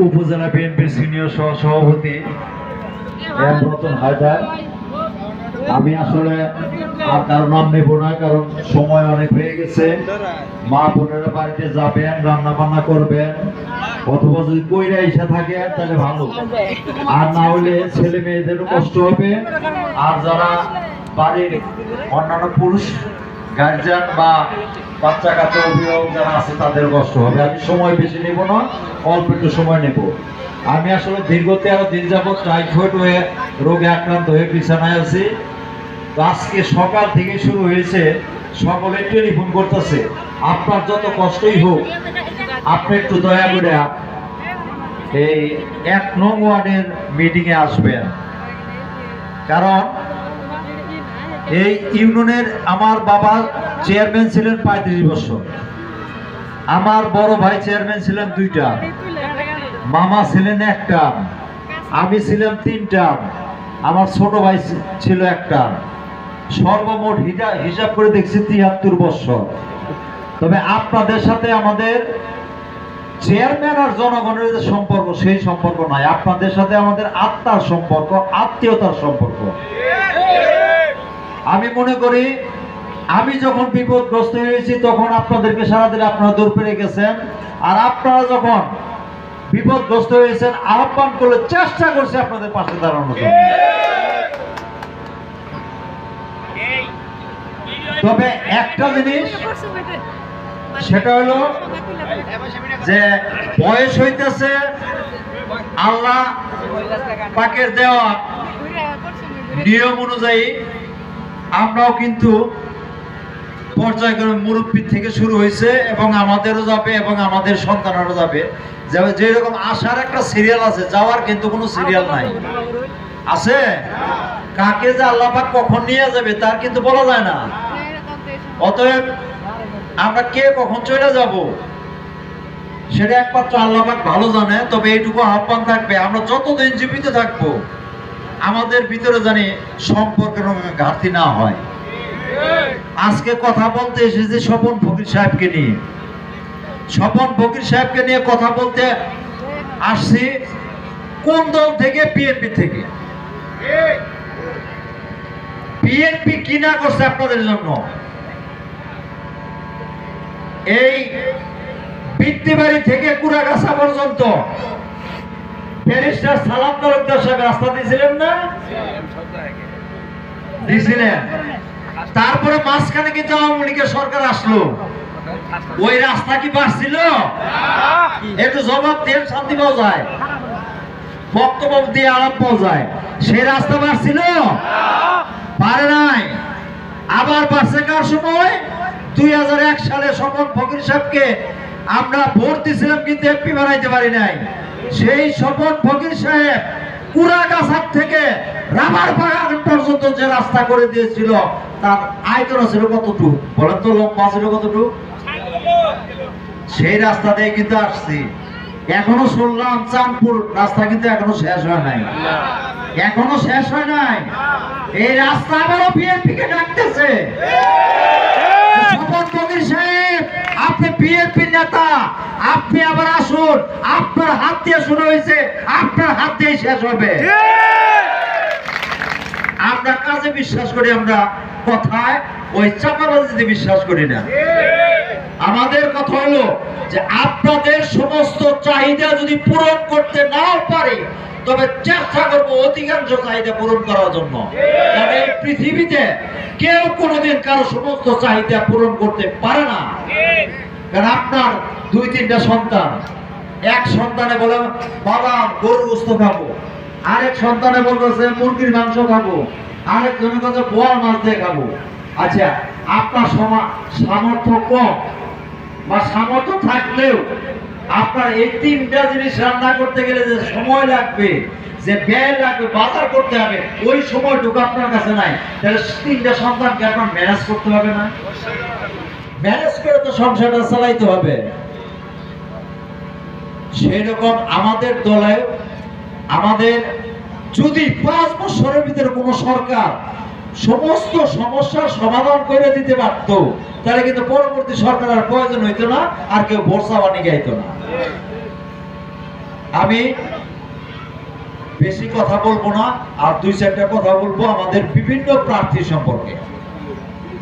উপজেলা বিএনপির সিনিয়র সহ সভাপতি এম রতন হায়দার। আমি আসলে আর কারও নাম নেব না, কারণ সময় অনেক হয়ে গেছে। মা বোনেরা বাড়িতে যাবেন রান্না বান্না করবেন। অথবা যদি কইরা এসে থাকে তাহলে ভালো। আর না হলে ছেলে মেয়েদেরও কষ্ট হবে। আর যারা বাড়ির অন্যান্য পুরুষ গার্জিয়ান বা বাচ্চা কাচ্চা অভিভাবক যারা আছে, তাদের কষ্ট হবে। আমি সময় বেশি নেব না, অল্প একটু সময় নেব। আমি আসলে দীর্ঘ তেরো দিন যাবৎ টাইফয়েড হয়ে, রোগে আক্রান্ত হয়ে বিছানায় আছি। আজকে সকাল থেকে শুরু হয়েছে, সকলে টেলিফোন করতেছে, আপনার যত কষ্টই হোক, আপনি একটু দয়া করে এই এক নং ওয়ার্ডের মিটিংয়ে আসবেন। কারণ এই ইউনিয়নের আমার বাবা চেয়ারম্যান ছিলেন পঁয়ত্রিশ বছর। আমার বড় ভাই চেয়ারম্যান ছিলেন দুইটা। মামা ছিলেন একটা। আমি ছিলাম তিনটা। আমার ছোট ভাই ছিল একটা। সর্বমোট হিসা- হিসাব করে দেখছি তিয়াত্তর বছর। তবে আপনাদের সাথে আমাদের চেয়ারম্যান আর জনগণের যে সম্পর্ক, সেই সম্পর্ক নয় আপনাদের সাথে আমাদের আত্মার সম্পর্ক, আত্মীয়তার সম্পর্ক। আমি মনে করি, আমি যখন বিপদগ্রস্ত হয়েছি, তখন আপনাদেরকে সারা দিলে আপনারা দূর পেরে গেছেন। আর আপনারা যখন বিপদগ্রস্ত হয়েছেন, আহ্বান করলে চেষ্টা করছে আপনাদের পাশে দাঁড়ানোর জন্য। তবে একটা জিনিস, সেটা হলো যে বয়স হইতেছে, আল্লাহ পাকের দেওয়া নিয়ম অনুযায়ী আমরাও কিন্তু পর্যায়ক্রমে মুরব্বী থেকে শুরু হয়েছে এবং আমাদেরও যাবে এবং আমাদের সন্তানেরও যাবে। যেরকম আসার একটা সিরিয়াল আছে, যাওয়ার কিন্তু কোনো সিরিয়াল নাই। আছে? কাকে যে আল্লাহ পাক কখন নিয়ে যাবে তার কিন্তু বলা যায় না। অতএব আমরা কে কখন চলে যাব, সেটা একমাত্র আল্লাহ পাক ভালো জানে, তবে এইটুকু আহ্বান থাকবে, আমরা যতদিন জীবিত থাকব আমাদের ভিতরে জানি সম্পর্কের ঘাটতি না হয়। আজকে কথা বলতে এসেছি স্বপন ফকির সাহেবকে নিয়ে। স্বপন ফকির সাহেবকে নিয়ে কথা বলতে আসছি কোন দল থেকে? বিএনপি থেকে। বিএনপি কি না করছে আপনাদের জন্য? এই বৃত্তিবাড়ি থেকে কুড়াগাছা পর্যন্ত ব্যারিস্টার সালাম তালুকদার সাহেব রাস্তা দিয়েছিলেন না? দিয়েছিলেন। তারপরে মাঝখানে কিন্তু আওয়ামী লীগের সরকার আসলো। ওই রাস্তা কি বাড়ছিল? একটু জবাব দিয়ে শান্তি পাওয়া যায়। বক্তব্য দিয়ে আরাম পাওয়া যায়। সেই রাস্তা বাড়ছিল? পারে নাই। আবার বাড়ছে কার সময়? দুই হাজার এক সালে স্বপন ফকির সাহেবকে আমরা ভোট দিয়েছিলাম কিন্তু এমপি বানাইতে পারি নাই। সেই স্বপন ফকির সাহেব কুড়াগাছার থেকে রাবার বাগান পর্যন্ত যে রাস্তা করে দিয়েছিল, তার আয়তন ছিল কতটুকু? বলেন তো, লম্বা ছিল কতটুকু? সেই রাস্তা দিয়ে কিন্তু আসছি। এখনও শুনলাম চাঁদপুর রাস্তা কিন্তু এখনও শেষ হয় নাই। এখনও শেষ হয় নাই। এই রাস্তা আবারও বিএনপি কে ডাকতেছে শপথ ফকির সাহেব আপনি বিএনপি নেতা আপনি আবার আসুন। আপনার হাত দিয়ে শুরু হয়েছে আপনার হাত দিয়ে শেষ হবে। আমরা কাজে বিশ্বাস করি আমরা কথায় ওই চাপাবাজিতে বিশ্বাস করি না। আমাদের কথা হলো যে আপনাদের সমস্ত চাহিদা যদি পূরণ করতে নাও পারি তবে চেষ্টা করব অধিকাংশ চাহিদা পূরণ করার জন্য। কারণ এই পৃথিবীতে কেউ কোনোদিন কারও সমস্ত চাহিদা পূরণ করতে পারে না। কারণ আপনার দুই তিনটা সন্তান? এক সন্তানে বলে, বাবা, গরুর গোস্ত খাব। আরেক সন্তানে বলতেছে, মুরগির মাংস খাব। আরেক জনের কাছে বোয়াল মাছ দিয়ে খাব। আচ্ছা আপনার সমা, সামর্থ্য কম বা সামর্থ্য থাকলেও আপনার এই তিনটা জিনিস রান্না করতে গেলে যে সময় লাগবে, যে ব্যয় লাগবে, বাজার করতে হবে, ওই সময়টুকু আপনার কাছে নাই। তাহলে তিনটা সন্তানকে আপনার ম্যানেজ করতে হবে না? ম্যানেজ করে তো সংসারটা চালাইতে হবে। সেই রকম আমাদের দলে, আমাদের যদি পাঁচ বছরের ভিতরে কোনো সরকার সমস্ত সমস্যার সমাধান করে দিতে পারত, তাহলে কিন্তু পরবর্তী সরকার আর প্রয়োজন হইতো না, আর কেউ ভরসা বানিয়ে গাইতো না। আমি বেশি কথা বলব না, আর দুই চারটা কথা বলব আমাদের বিভিন্ন প্রার্থী সম্পর্কে।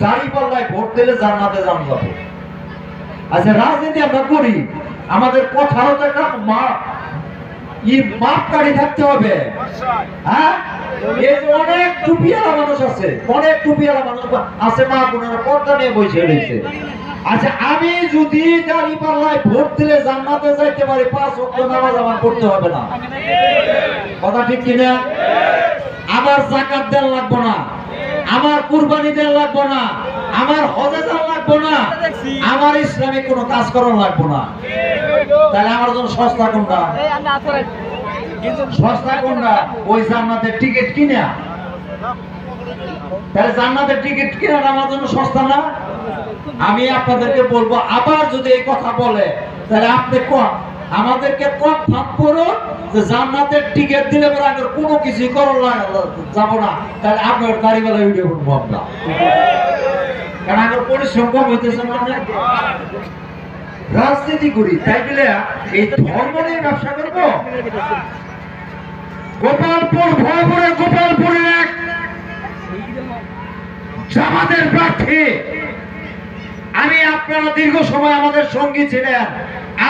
দাড়ি পাল্লায় ভোট দিলে জান্নাতে যান যাব আচ্ছা রাজনীতি আমরা করি। আমাদের কথারও তো একটা মা হ্যাঁ? আচ্ছা আমি যদি ভোট দিলে জান্নাতে যাইতে পারি, পাঁচ ওয়াক্ত নামাজ আমার পড়তে হবে না। কথা ঠিক কিনা? আমার জাকাত দেন লাগবো না। আমার কুরবানি দেন লাগবো না। আমার হজে যান লাগবো না। আমার ইসলামিক কোনো কাজ করার লাগবো না। তাহলে আমার জন্য সস্তা কোনটা? সস্তা কোনটা? ওই জান্নাতের টিকিট কিনা। তাহলে জান্নাতের টিকিট কিনা আমার জন্য সস্তা না? আমি আপনাদেরকে বলব, আবার যদি এই কথা বলে, তাহলে আপনি কোন? আমাদেরকে কনফার্ম করুন জান্নাতের টিকিট দিলে পরে আমরা কোনো কিছু করার যাব না। তাহলে আপনার গাড়িওয়ালা ভিডিও করব আমরা। কারণ আমার পরিশ্রম কম হইতেছে না রাজনীতি করি, তাই বলে এই ধর্ম নিয়ে ব্যবসা করব? গোপালপুর ভয়পুরে গোপালপুরের এক জামাতের প্রার্থী। আমি আপনারা দীর্ঘ সময় আমাদের সঙ্গী ছিলেন।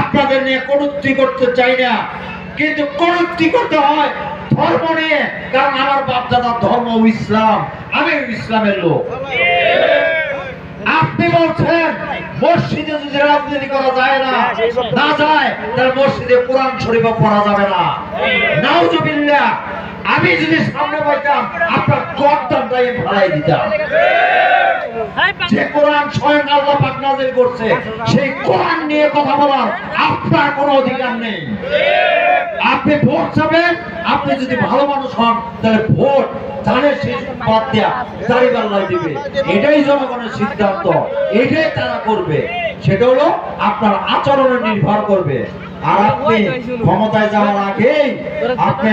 আপনাদের নিয়ে কটুক্তি করতে চাই না। কিন্তু কটুক্তি করতে হয় ধর্ম নিয়ে, কারণ আমার বাপ দাদার ধর্ম ইসলাম। আমি ইসলামের লোক। আপনি বলছেন, মসজিদে যদি রাজনীতি করা যায় না না যায়, তাহলে মসজিদে কোরআন শরীফ পড়া যাবে না। নাউজুবিল্লাহ, আমি যদি সামনে পাইতাম আপনার গর্দানটাই ভাড়াই দিতাম। যে কোরআন স্বয়ং আল্লাহ পাক নাযিল করছে, সেই কোরআন নিয়ে কথা বলার আপনার কোনো অধিকার নেই। আপনি ভোট চাবেন, আপনি যদি ভালো মানুষ হন, তাহলে ভোট ধানের শেষ বাদ দেয়া দাড়ি পাল্লাই দিবে। এটাই জনগণের সিদ্ধান্ত, এটাই তারা করবে। সেটা হলো আপনার আচরণে নির্ভর করবে। আর আপনি ক্ষমতায় যাওয়ার আগেই আপনি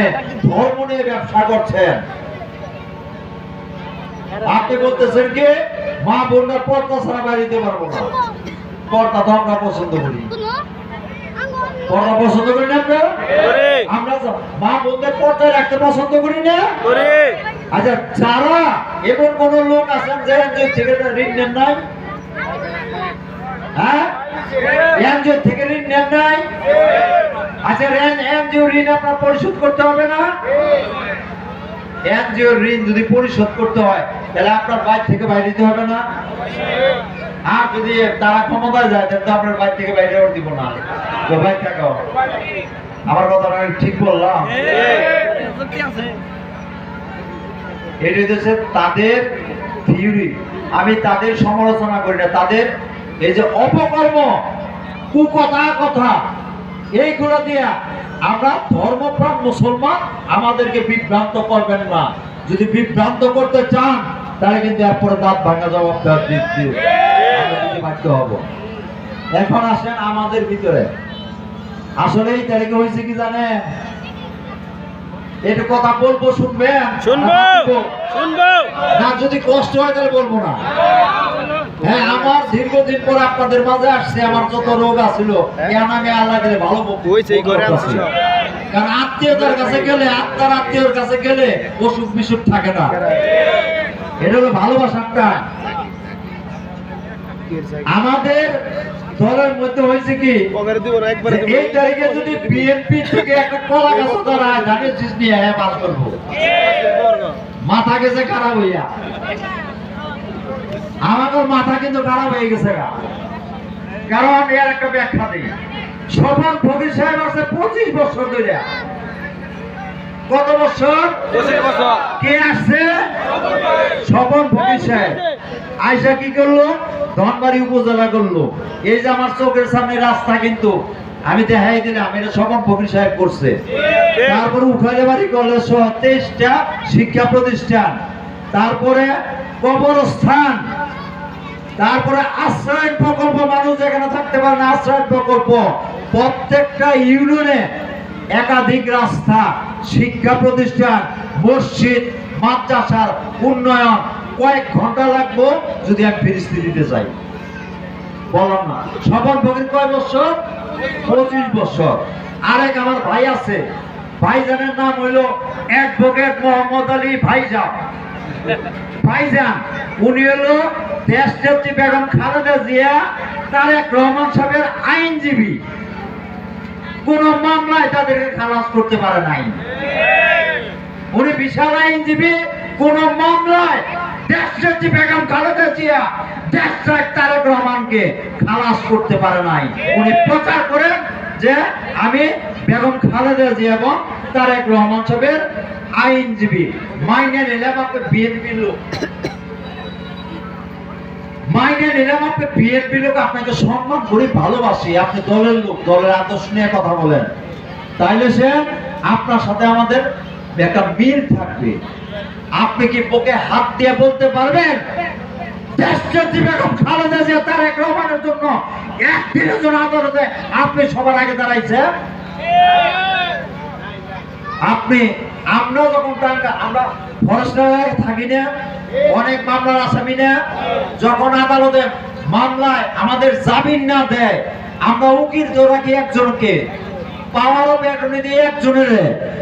ধর্ম নিয়ে ব্যবসা করছেন। আপনি বলতেছেন কি, মা বোনরা পর্দা ছাড়া বাড়িতে পারব না। পর্দা আমরা পছন্দ করি। পর্দা পছন্দ করি না আমরা আমরা মা বোনদের পর্দায় রাখতে পছন্দ করি না। আচ্ছা যারা এমন কোন লোক আছেন যে এনজিও থেকে ঋণ নেন নাই? হ্যাঁ? এনজিও থেকে ঋণ নেন নাই? আচ্ছা এনজিও ঋণ আপনার পরিশোধ করতে হবে না? এনজিও ঋণ যদি পরিশোধ করতে হয় তাহলে আপনার বাইর থেকে বাইরে দিতে হবে না? আর যদি তারা ক্ষমতায় যায়, তাহলে তো আপনার থেকে বাইরে দিব না। তো থাকো। আমার ঠিক বললাম? এটা হচ্ছে তাদের থিওরি আমি তাদের সমালোচনা করি না। তাদের এই যে অপকর্ম, কুকথা কথা, এইগুলো দিয়া আমরা ধর্মপ্রাণ মুসলমান, আমাদেরকে বিভ্রান্ত করবেন না। যদি বিভ্রান্ত করতে চান, তাহলে কিন্তু এরপরে দাঁত ভাঙা জবাব দিক দিয়ে। বাধ্য হব। এখন আসেন আমাদের ভিতরে। আসলে এই তারিখে হয়েছে কি জানেন? এটা কথা বলব শুনবেন? শুনব শুনব। না যদি কষ্ট হয় তাহলে বলব না। হ্যাঁ আমার দীর্ঘদিন পর আপনাদের মাঝে আসছে আমার যত রোগ আছিল জ্ঞান আমি আল্লাহ গেলে ভালো। কারণ আত্মীয়তার কাছে গেলে আত্মার আত্মীয়র কাছে গেলে অসুখ বিসুখ থাকে না। এটা হলো ভালোবাসাটা আমাদের দলের মধ্যে হয়েছে কি? এই তারিখে যদি বিএনপি থেকে একটা কলা গাছ ধরা ধানের শীষ নিয়ে হ্যাঁ পাস করব মাথা গেছে খারাপ হইয়া। আমাদের মাথা কিন্তু খারাপ হয়ে গেছে কারণ এর একটা ব্যাখ্যা দিই। সফল ফকির সাহেব আছে পঁচিশ বছর ধরে। কত বছর? পঁচিশ বছর। কে আসছে? স্বপন ফকির সাহেব। আয়সা কি করল? ধনবাড়ি উপজেলা করল। এই যে আমার চোখের সামনে রাস্তা কিন্তু, আমি দেখাই দিলাম, এটা সকম ফকির সাহেব করছে। তারপরে উখালিবাড়ি কলেজ সহ তেইশটা শিক্ষা প্রতিষ্ঠান, তারপরে কবরস্থান, তারপরে আশ্রয় প্রকল্প, মানুষ যেখানে থাকতে পারে না, আশ্রয় প্রকল্প, প্রত্যেকটা ইউনিয়নে একাধিক রাস্তা, শিক্ষা প্রতিষ্ঠান, মসজিদ, মাদ্রাসার উন্নয়ন কয়েক ঘণ্টা লাগবো যদি আমি ফিরিস্তি দিতে চাই বললাম না স্বপন ভগির কয় বছর? পঁচিশ বছর। আরেক আমার ভাই আছে, ভাইজানের নাম হইল অ্যাডভোকেট মোহাম্মদ আলী ভাইজান। ভাইজান, উনি হলো দেশ নেত্রী বেগম খালেদা জিয়া, তারেক রহমান সাহেবের আইনজীবী। কোন মামলায় তাদেরকে খালাস করতে পারে নাই। উনি বিশাল আইনজীবী, কোন মামলায় বেগম তারেক রহমানকে খালাস করতে পারে নাই। উনি প্রচার করেন যে আমি বেগম খালেদা জিয়া এবং তারেক রহমান আইনজীবী, মাইনে নিলাম আপনি বিএনপি লোক। মাইনে নিলাম আপনি বিএনপি লোক, আপনাকে সম্মান করি, ভালোবাসি। আপনি দলের লোক, দলের আদর্শ নিয়ে কথা বলেন। তাইলে সে আপনার সাথে আমাদের একটা মিল থাকবে। আপনি কি বুকে হাত দিয়ে বলতে পারবেন? যখন অনেক যখন আদালতে মামলায় আমাদের জামিন না দেয়, আমরা উকিল তো রাখি একজনকে? পাওয়ার অফ অ্যাটর্নি দিয়ে একজনের।